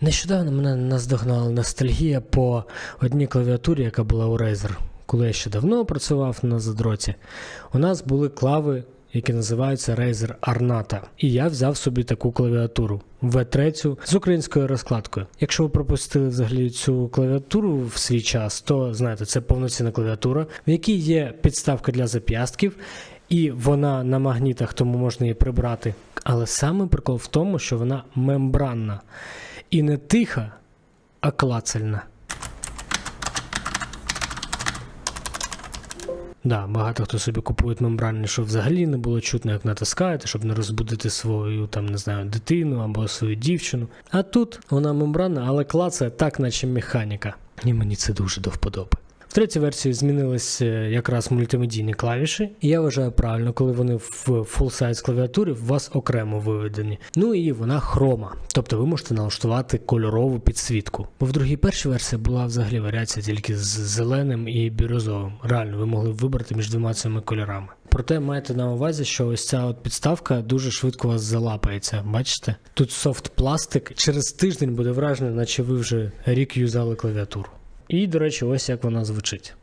Нещодавно мене наздогнала ностальгія по одній клавіатурі, яка була у Razer. Коли я ще давно працював на задроті, у нас були клави, які називаються Razer Arnata. І я взяв собі таку клавіатуру V3 з українською розкладкою. Якщо ви пропустили взагалі цю клавіатуру в свій час, то знаєте, це повноцінна клавіатура, в якій є підставка для зап'ястків, і вона на магнітах, тому можна її прибрати. Але саме прикол в тому, що вона мембранна. І не тиха, а клацальна. Да, багато хто собі купує мембрани, щоб взагалі не було чутно, як натискаєте, щоб не розбудити свою там, не знаю, дитину або свою дівчину. А тут вона мембрана, але клацає так, наче механіка. І мені це дуже до вподоби. Третій версії змінились е, якраз мультимедійні клавіші, і я вважаю правильно, коли вони в full size клавіатурі у вас окремо виведені. Ну і вона хрома, тобто ви можете налаштувати кольорову підсвітку. Бо в другій першій версії була взагалі варіація тільки з зеленим і бірюзовим. Реально, ви могли вибрати між двома цими кольорами. Проте майте на увазі, що ось ця от підставка дуже швидко вас залапається. Бачите? Тут софт пластик. Через тиждень буде враження, наче ви вже рік юзали клавіатуру. І, до речі, ось як вона звучить.